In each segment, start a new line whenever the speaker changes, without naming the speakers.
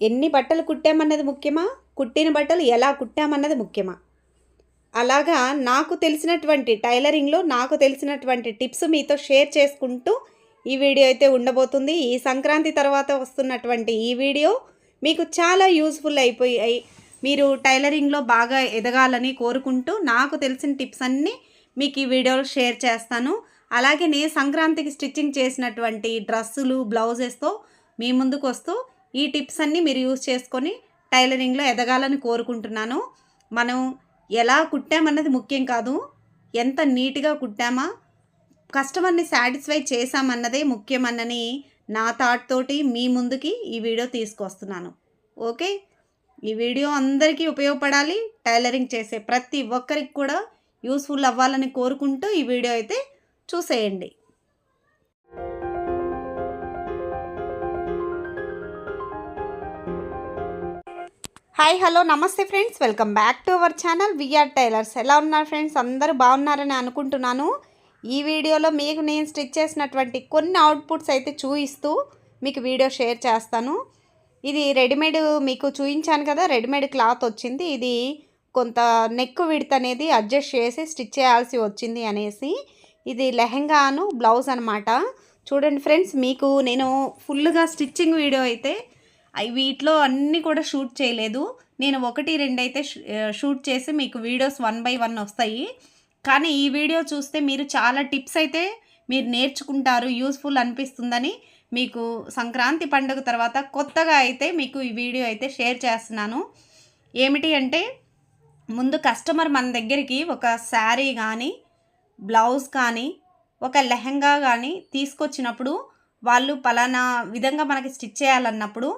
ఎన్ని బట్టలు కుట్టామన్నది ముఖ్యమా? కుట్టిన బట్టలు ఎలా కుట్టామన్నది ముఖ్యమా? అలాగా నాకు తెలిసినటువంటి టైలరింగ్లో నాకు తెలిసినటువంటి టిప్స్ మీతో షేర్ చేసుకుంటూ ఈ వీడియో అయితే ఉండబోతుంది. ఈ సంక్రాంతి తర్వాత వస్తున్నటువంటి ఈ వీడియో మీకు చాలా యూస్ఫుల్ అయిపోయాయి. మీరు టైలరింగ్లో బాగా ఎదగాలని కోరుకుంటూ నాకు తెలిసిన టిప్స్ అన్నీ మీకు ఈ వీడియోలో షేర్ చేస్తాను. అలాగే నేను సంక్రాంతికి స్టిచ్చింగ్ చేసినటువంటి డ్రెస్సులు బ్లౌజెస్తో మీ ముందుకు వస్తూ ఈ టిప్స్ అన్నీ మీరు యూజ్ చేసుకొని టైలరింగ్లో ఎదగాలని కోరుకుంటున్నాను. మనం ఎలా కుట్టామన్నది ముఖ్యం కాదు. ఎంత నీట్గా కుట్టామా కస్టమర్ని సాటిస్ఫై చేశామన్నదే ముఖ్యమన్నని నా థాట్ తోటి మీ ముందుకి ఈ వీడియో తీసుకొస్తున్నాను. ఓకే? ఈ వీడియో అందరికీ ఉపయోగపడాలి. టైలరింగ్ చేసే ప్రతి ఒక్కరికి కూడా యూస్ఫుల్ అవ్వాలని కోరుకుంటూ ఈ వీడియో అయితే చూసేయండి. హాయ్ హలో నమస్తే friends. Welcome back to our channel. VR tailors. ఎలా ఉన్నారు ఫ్రెండ్స్? అందరూ బాగున్నారని అనుకుంటున్నాను. ఈ వీడియోలో మీకు నేను స్టిచ్ చేసినటువంటి కొన్ని అవుట్పుట్స్ అయితే చూపిస్తూ మీకు వీడియో షేర్ చేస్తాను. ఇది రెడీమేడ్ మీకు చూపించాను కదా రెడీమేడ్ క్లాత్ వచ్చింది. ఇది కొంత నెక్ విడత్ అనేది అడ్జస్ట్ చేసి స్టిచ్ చేయాల్సి వచ్చింది అనేసి. ఇది లెహెంగాను బ్లౌజ్ అనమాట చూడండి ఫ్రెండ్స్ మీకు నేను ఫుల్గా స్టిచ్చింగ్ వీడియో అయితే అవి వీటిలో అన్నీ కూడా షూట్ చేయలేదు. నేను ఒకటి రెండు అయితే షూట్ చేసి మీకు వీడియోస్ వన్ బై వన్ వస్తాయి. కానీ ఈ వీడియో చూస్తే మీరు చాలా టిప్స్ అయితే మీరు నేర్చుకుంటారు యూస్ఫుల్ అనిపిస్తుందని మీకు సంక్రాంతి పండుగ తర్వాత కొత్తగా అయితే మీకు ఈ వీడియో అయితే షేర్ చేస్తున్నాను. ఏమిటి అంటే ముందు కస్టమర్ మన దగ్గరికి ఒక శారీ కానీ బ్లౌజ్ కానీ ఒక లెహంగా కానీ తీసుకొచ్చినప్పుడు వాళ్ళు పలానా విధంగా మనకి స్టిచ్ చేయాలన్నప్పుడు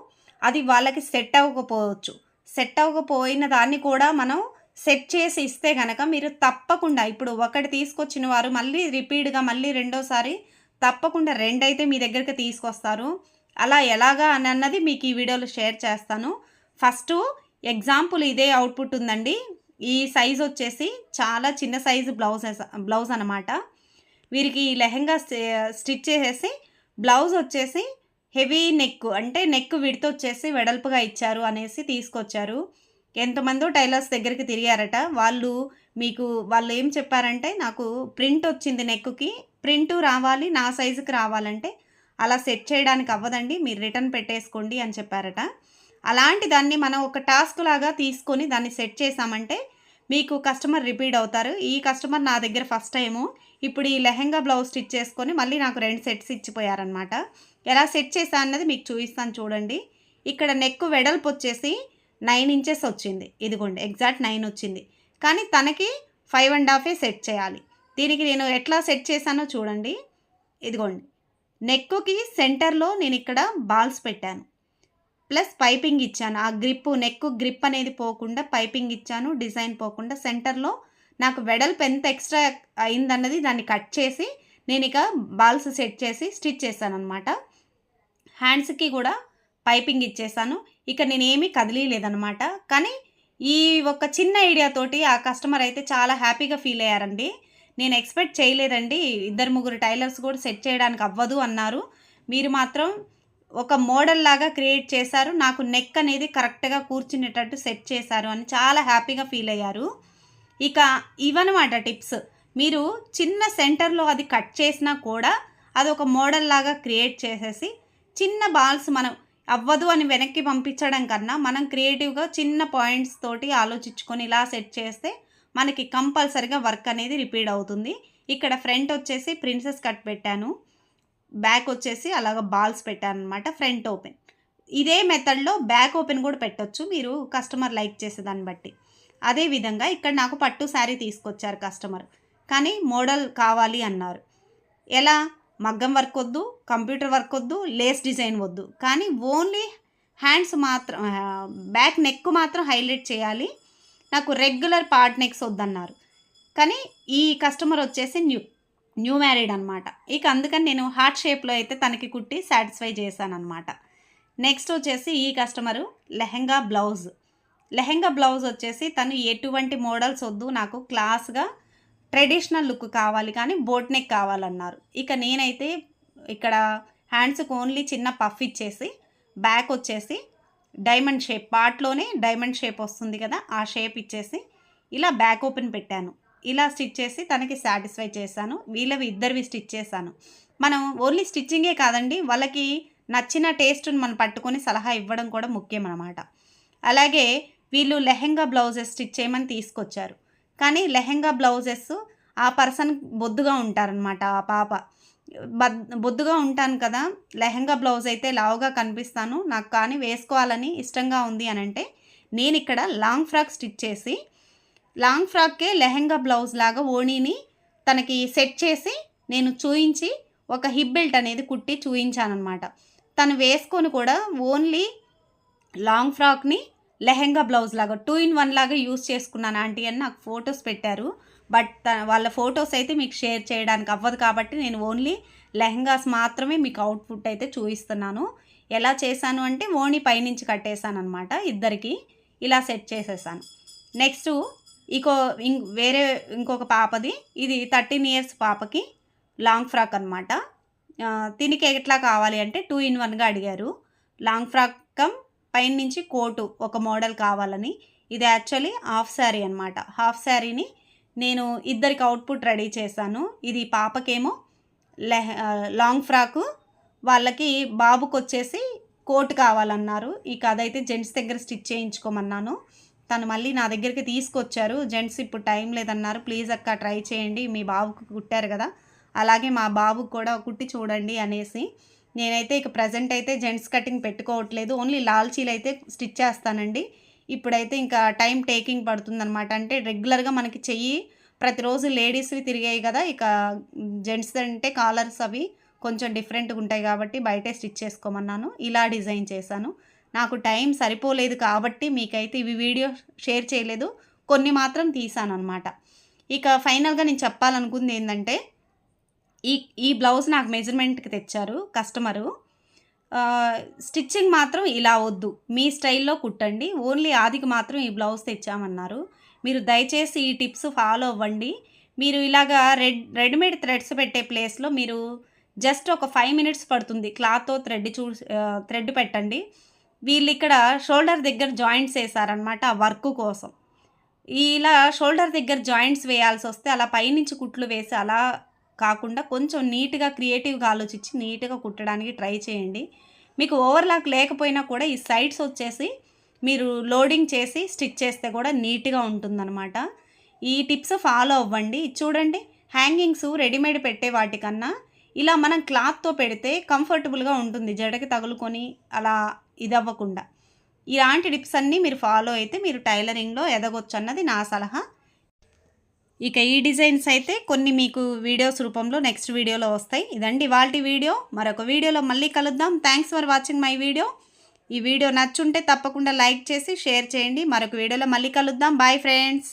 అది వాళ్ళకి సెట్ అవ్వకపోవచ్చు. సెట్ అవ్వకపోయిన దాన్ని కూడా మనం సెట్ చేసి ఇస్తే కనుక మీరు తప్పకుండా ఇప్పుడు ఒకటి తీసుకొచ్చిన వారు మళ్ళీ రిపీట్గా మళ్ళీ రెండోసారి తప్పకుండా రెండైతే మీ దగ్గరికి తీసుకొస్తారు. అలా ఎలాగా అని అన్నది మీకు ఈ వీడియోలో షేర్ చేస్తాను. ఫస్ట్ ఎగ్జాంపుల్ ఇదే అవుట్పుట్ ఉందండి. ఈ సైజ్ వచ్చేసి చాలా చిన్న సైజు బ్లౌజ్ బ్లౌజ్ అనమాట వీరికి లెహెంగా లెహంగా స్టిచ్ చేసేసి బ్లౌజ్ వచ్చేసి హెవీ నెక్ అంటే నెక్ విడత వచ్చేసి వెడల్పుగా ఇచ్చారు అనేసి తీసుకొచ్చారు. ఎంతమందో టైలర్స్ దగ్గరికి తిరిగారట. వాళ్ళు మీకు వాళ్ళు ఏం చెప్పారంటే నాకు ప్రింట్ వచ్చింది నెక్కి ప్రింట్ రావాలి నా సైజుకి రావాలంటే అలా సెట్ చేయడానికి అవ్వదండి మీరు రిటర్న్ పెట్టేసుకోండి అని చెప్పారట. అలాంటి దాన్ని మనం ఒక టాస్క్ లాగా తీసుకొని దాన్ని సెట్ చేసామంటే మీకు కస్టమర్ రిపీట్ అవుతారు. ఈ కస్టమర్ నా దగ్గర ఫస్ట్ టైము. ఇప్పుడు ఈ లెహంగా బ్లౌజ్ స్టిచ్ చేసుకొని మళ్ళీ నాకు రెండు సెట్స్ ఇచ్చిపోయారనమాట ఎలా సెట్ చేశా అన్నది మీకు చూపిస్తాను చూడండి. ఇక్కడ నెక్ వెడల్పు వచ్చేసి నైన్ ఇంచెస్ వచ్చింది. ఇదిగోండి ఎగ్జాక్ట్ నైన్ వచ్చింది. కానీ తనకి ఫైవ్ అండ్ హాఫే సెట్ చేయాలి. దీనికి నేను ఎట్లా సెట్ చేశానో చూడండి. ఇదిగోండి నెక్కుకి సెంటర్లో నేను ఇక్కడ బాల్స్ పెట్టాను. ప్లస్ పైపింగ్ ఇచ్చాను. ఆ గ్రిప్ నెక్ గ్రిప్ అనేది పోకుండా పైపింగ్ ఇచ్చాను డిజైన్ పోకుండా. సెంటర్లో నాకు వెడల్పు ఎంత ఎక్స్ట్రా అయిందన్నది దాన్ని కట్ చేసి నేను ఇక బాల్స్ సెట్ చేసి స్టిచ్ చేశాను అనమాట హ్యాండ్స్కి కూడా పైపింగ్ ఇచ్చేసాను ఇక నేనేమీ కదిలీలేదనమాట కానీ ఈ ఒక చిన్న ఐడియా తోటి ఆ కస్టమర్ అయితే చాలా హ్యాపీగా ఫీల్ అయ్యారండి. నేను ఎక్స్పెక్ట్ చేయలేదండి ఇద్దరు ముగ్గురు టైలర్స్ కూడా సెట్ చేయడానికి అవ్వదు అన్నారు. మీరు మాత్రం ఒక మోడల్ లాగా క్రియేట్ చేశారు. నాకు నెక్ అనేది కరెక్ట్గా కూర్చునేటట్టు సెట్ చేశారు అని చాలా హ్యాపీగా ఫీల్ అయ్యారు. ఇక ఇవన్నమాట టిప్స్. మీరు చిన్న సెంటర్లో అది కట్ చేసినా కూడా అది ఒక మోడల్ లాగా క్రియేట్ చేసేసి చిన్న బాల్స్ మనం అవ్వదు అని వెనక్కి పంపించడం కన్నా మనం క్రియేటివ్గా చిన్న పాయింట్స్ తోటి ఆలోచించుకొని ఇలా సెట్ చేస్తే మనకి కంపల్సరిగా వర్క్ అనేది రిపీట్ అవుతుంది. ఇక్కడ ఫ్రంట్ వచ్చేసి ప్రిన్సెస్ కట్ పెట్టాను. బ్యాక్ వచ్చేసి అలాగ బాల్స్ పెట్టాను అనమాట ఫ్రంట్ ఓపెన్. ఇదే మెథడ్లో బ్యాక్ ఓపెన్ కూడా పెట్టొచ్చు మీరు కస్టమర్ లైక్ చేసే దాన్ని బట్టి. అదే విధంగా ఇక్కడ నాకు పట్టు శారీ తీసుకొచ్చారు కస్టమర్ కానీ మోడల్ కావాలి అన్నారు. ఎలా? మగ్గం వర్క్ వద్దు కంప్యూటర్ వర్క్ వద్దు లేస్ డిజైన్ వద్దు. కానీ ఓన్లీ హ్యాండ్స్ మాత్రం బ్యాక్ నెక్ మాత్రం హైలైట్ చేయాలి. నాకు రెగ్యులర్ పార్ట్ నెక్స్ వద్దన్నారు. కానీ ఈ కస్టమర్ వచ్చేసి న్యూ న్యూ మ్యారీడ్ అనమాట ఇక అందుకని నేను హార్ట్ షేప్లో అయితే తనకి కుట్టి సాటిస్ఫై చేశాను అనమాట నెక్స్ట్ వచ్చేసి ఈ customer lehenga blouse. Lehenga blouse వచ్చేసి తను ఎటువంటి మోడల్స్ వద్దు నాకు క్లాస్గా ట్రెడిషనల్ లుక్ కావాలి కానీ బోట్ నెక్ కావాలన్నారు. ఇక నేనైతే ఇక్కడ హ్యాండ్స్కి ఓన్లీ చిన్న పఫ్ ఇచ్చేసి బ్యాక్ వచ్చేసి డైమండ్ షేప్ పార్ట్లోనే డైమండ్ షేప్ వస్తుంది కదా ఆ షేప్ ఇచ్చేసి ఇలా బ్యాక్ ఓపెన్ పెట్టాను. ఇలా స్టిచ్ చేసి తనకి సాటిస్ఫై చేశాను. వీళ్ళవి ఇద్దరివి స్టిచ్ చేశాను. మనం ఓన్లీ స్టిచ్చింగే కాదండి వాళ్ళకి నచ్చిన టేస్ట్ని మనం పట్టుకొని సలహా ఇవ్వడం కూడా ముఖ్యం అన్నమాట. అలాగే వీళ్ళు లెహెంగా బ్లౌజెస్ స్టిచ్ చేయమని తీసుకొచ్చారు. కానీ లెహెంగా బ్లౌజెస్ ఆ పర్సన్ బొద్దుగా ఉంటారనమాట ఆ పాప. బొద్దుగా ఉంటాను కదా లెహెంగా బ్లౌజ్ అయితే లావుగా కనిపిస్తాను నాకు కానీ వేసుకోవాలని ఇష్టంగా ఉంది అని అంటే నేను ఇక్కడ లాంగ్ ఫ్రాక్ స్టిచ్ చేసి లాంగ్ ఫ్రాక్కే లెహెంగా బ్లౌజ్ లాగా ఓణీని తనకి సెట్ చేసి నేను చూయించి ఒక హిప్ బెల్ట్ అనేది కుట్టి చూయించానమాట తను వేసుకొని కూడా ఓన్లీ లాంగ్ ఫ్రాక్ని లెహెంగా బ్లౌజ్ లాగా టూ ఇన్ వన్ లాగా యూస్ చేసుకున్నాను ఆంటీ అని నాకు ఫొటోస్ పెట్టారు. బట్ వాళ్ళ ఫొటోస్ అయితే మీకు షేర్ చేయడానికి అవ్వదు కాబట్టి నేను ఓన్లీ లెహంగాస్ మాత్రమే మీకు అవుట్పుట్ అయితే చూపిస్తున్నాను. ఎలా చేశాను అంటే ఓణి పైనుంచి కట్టేశాను అనమాట ఇద్దరికి. ఇలా సెట్ చేసేసాను. నెక్స్ట్ ఇంకో ఇం వేరే ఇంకొక పాపది. ఇది థర్టీన్ ఇయర్స్ పాపకి లాంగ్ ఫ్రాక్ అనమాట దీనికి ఎట్లా కావాలి అంటే టూ ఇన్ వన్గా అడిగారు. లాంగ్ ఫ్రాక్ కమ్ పైన నుంచి కోటు ఒక మోడల్ కావాలని. ఇది యాక్చువల్లీ హాఫ్ శారీ అనమాట హాఫ్ శారీని నేను ఇద్దరికి అవుట్పుట్ రెడీ చేశాను. ఇది పాపకేమో లెహ లాంగ్ ఫ్రాకు. వాళ్ళకి బాబుకి వచ్చేసి కోట్ కావాలన్నారు. ఈ కథ అయితే జెంట్స్ దగ్గర స్టిచ్ చేయించుకోమన్నాను. తను మళ్ళీ నా దగ్గరికి తీసుకొచ్చారు. జెంట్స్ ఇప్పుడు టైం లేదన్నారు. ప్లీజ్ అక్క ట్రై చేయండి. మీ బాబుకు కుట్టారు కదా. అలాగే మా బాబుకు కూడా కుట్టి చూడండి అనేసి. నేనైతే ఇక ప్రజెంట్ అయితే జెంట్స్ కటింగ్ పెట్టుకోవట్లేదు. ఓన్లీ లాల్చీలు అయితే స్టిచ్ చేస్తానండి. ఇప్పుడైతే ఇంకా టైం టేకింగ్ పడుతుందన్నమాట. అంటే రెగ్యులర్గా మనకి చెయ్యి ప్రతిరోజు లేడీస్వి తిరిగాయి కదా. ఇక జెంట్స్ అంటే కాలర్స్ అవి కొంచెం డిఫరెంట్గా ఉంటాయి కాబట్టి బయటే స్టిచ్ చేసుకోమన్నాను. ఇలా డిజైన్ చేశాను. నాకు టైం సరిపోలేదు కాబట్టి మీకైతే ఇవి వీడియో షేర్ చేయలేదు. కొన్ని మాత్రం తీసాను అనమాట ఇక ఫైనల్గా నేను చెప్పాలనుకుంది ఏంటంటే ఈ ఈ బ్లౌజ్ నాకు మెజర్మెంట్కి తెచ్చారు కస్టమరు. స్టిచ్చింగ్ మాత్రం ఇలా వద్దు. మీ స్టైల్లో కుట్టండి. ఓన్లీ ఆదికి మాత్రం ఈ బ్లౌజ్ తెచ్చామన్నారు. మీరు దయచేసి ఈ టిప్స్ ఫాలో అవ్వండి. మీరు ఇలాగా రెడ్ రెడీమేడ్ థ్రెడ్స్ పెట్టే ప్లేస్లో మీరు జస్ట్ ఒక ఫైవ్ మినిట్స్ పడుతుంది. క్లాత్తో థ్రెడ్ చూ థ్రెడ్ పెట్టండి. వీళ్ళు ఇక్కడ షోల్డర్ దగ్గర జాయింట్స్ వేసారనమాట ఆ వర్క్ కోసం. ఇలా షోల్డర్ దగ్గర జాయింట్స్ వేయాల్సి వస్తే అలా పైనుంచి కుట్లు వేసి అలా కాకుండా కొంచెం నీట్గా క్రియేటివ్గా ఆలోచించి నీట్గా కుట్టడానికి ట్రై చేయండి. మీకు ఓవర్లాక్ లేకపోయినా కూడా ఈ సైడ్స్ వచ్చేసి మీరు లోడింగ్ చేసి స్టిచ్ చేస్తే కూడా నీట్గా ఉంటుందన్నమాట. ఈ టిప్స్ ఫాలో అవ్వండి. చూడండి హ్యాంగింగ్స్ రెడీమేడ్ పెట్టే వాటికన్నా ఇలా మనం క్లాత్తో పెడితే కంఫర్టబుల్గా ఉంటుంది. జడకి తగులుకొని అలా ఇది అవ్వకుండా ఇలాంటి టిప్స్ అన్నీ మీరు ఫాలో అయితే మీరు టైలరింగ్లో ఎదగొచ్చు అన్నది నా సలహా. ఇక ఈ డిజైన్స్ అయితే కొన్ని మీకు వీడియోస్ రూపంలో నెక్స్ట్ వీడియోలో వస్తాయి. ఇదండి ఇవాల్టి వీడియో. మరొక వీడియోలో మళ్ళీ కలుద్దాం. Thanks for watching my video ఈ వీడియో నచ్చుంటే తప్పకుండా లైక్ చేసి షేర్ చేయండి. మరొక వీడియోలో మళ్ళీ కలుద్దాం. Bye friends